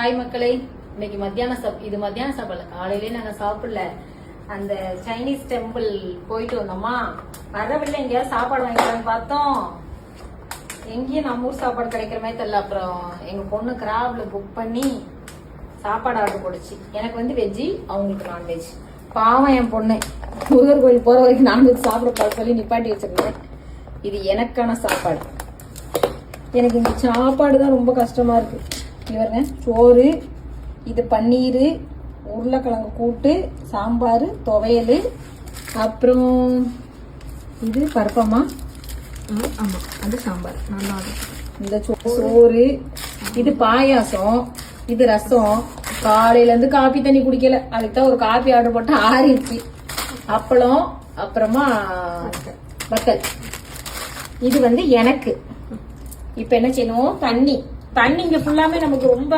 Hi மக்களே இன்னைக்கு மத்தியான சாப் இது மத்தியான சாப்பாடு காலையிலே நாங்க சாப்பிடல. அந்த சைனீஸ் டெம்பிள் போயிட்டு வந்தோமா? வர எங்கேயாவது சாப்பாடு வாங்கிக்கலாம்னு பார்த்தோம். எங்கேயும் நம்ம ஊர் சாப்பாடு கிடைக்கிற மாதிரி தெரியல. அப்புறம் எங்க பொண்ணு கிராப்ல புக் பண்ணி சாப்பாடு ஆர்டர் போடுச்சு எனக்கு வந்து வெஜ்ஜி அவங்களுக்கு நான்வெஜ் பாவம் என் பொண்ணு. முருகர் கோயில் போற வரைக்கும் நான்வெஜ் சாப்பிடக்கூடாது சொல்லி நிப்பாட்டி வச்சிருந்தேன். இது எனக்கான சாப்பாடு. எனக்கு இந்த சாப்பாடு தான் ரொம்ப கஷ்டமா இருக்கு. இவருங்க சோறு இது பன்னீர் உருளைக்கிழங்கு கூட்டு சாம்பார் துவையல் அப்புறம் இது பருப்பம்மா. ஆமா. அது சாம்பார். நல்லா இந்த சோ- சோறு இது பாயாசம் இது ரசம். காலையில இருந்து காபி தண்ணி குடிக்கல. அதுக்கு தான் ஒரு காபி ஆர்டர் போட்டு ஆறிடுச்சு. அப்பளம் அப்புறமா வத்தல். இது வந்து எனக்கு. இப்ப என்ன செய்யணும்? தண்ணி. தண்ணி இங்க ஃபுல்லாமே நமக்கு ரொம்ப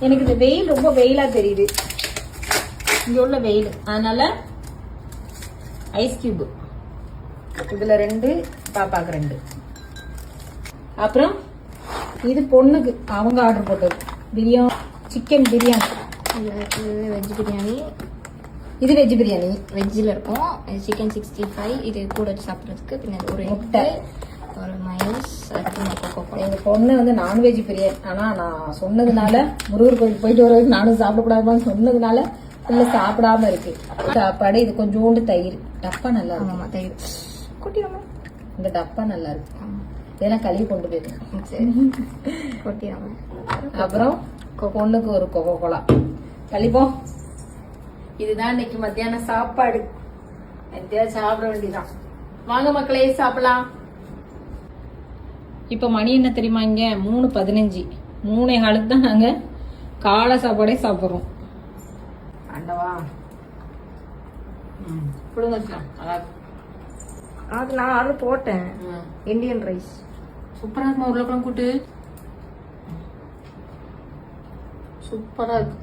எனக்கு இந்த வெயில் ரொம்ப வெயிலா தெரியுது. இங்க உள்ள வெயில். அதனால ஐஸ் கியூப் இதுல ரெண்டு பாப்பாக்கு ரெண்டு. அப்புறம் இது பொண்ணுக்கு. அவங்க ஆர்டர் போட்டது. பிரியாணி சிக்கன் பிரியாணி. இது வெஜ் பிரியாணி. இது வெஜ் பிரியாணி. வெஜ்ஜில் இருக்கும். சிக்கன் சிக்ஸ்டி ஃபைவ் இது கூட வச்சு சாப்பிட்றதுக்கு பின்ன ஒரு முட்டை. ஒரு மைனஸ் அடுத்து கொக்கோ கோலா எங்க பொண்ணு வந்து நான்வெஜ் பிரியன் ஆனா நான் சொன்னதுனால முருகர் கோயில் போயிட்டு வர வரைக்கும் நானும் சாப்பிடக்கூடாதுன்னு சொன்னதுனால பிள்ளை சாப்பிடாம இருக்கு. சாப்பாடு இது கொஞ்சோண்டு தயிர். டப்பா நல்லா இருக்கு. ஆமாம் தயிர். கொட்டிடாம இந்த டப்பா நல்லா இருக்கு. இதெல்லாம் கழுவி கொண்டு போயிருக்கு சரி. கொட்டிடாம அப்புறம் பொண்ணுக்கு ஒரு கொக்கோ கோலா கழிப்போம். இதுதான் இன்னைக்கு மத்தியான சாப்பாடு. எத்தையாவது சாப்பிட வேண்டியதான் வாங்க மக்களே சாப்பிடலாம். இப்ப மணி என்ன தெரியுமா இங்க? மூணு பதினஞ்சு. மூணே காலுக்கு தான் நாங்க காலை சாப்பாடே சாப்பிடுறோம். இருக்கு. அது நான் ஆர்டர் போட்டேன். Indian rice. சூப்பரா இருக்குமா உருளைக்கிழங்கு கூட்டு? சூப்பரா இருக்கு.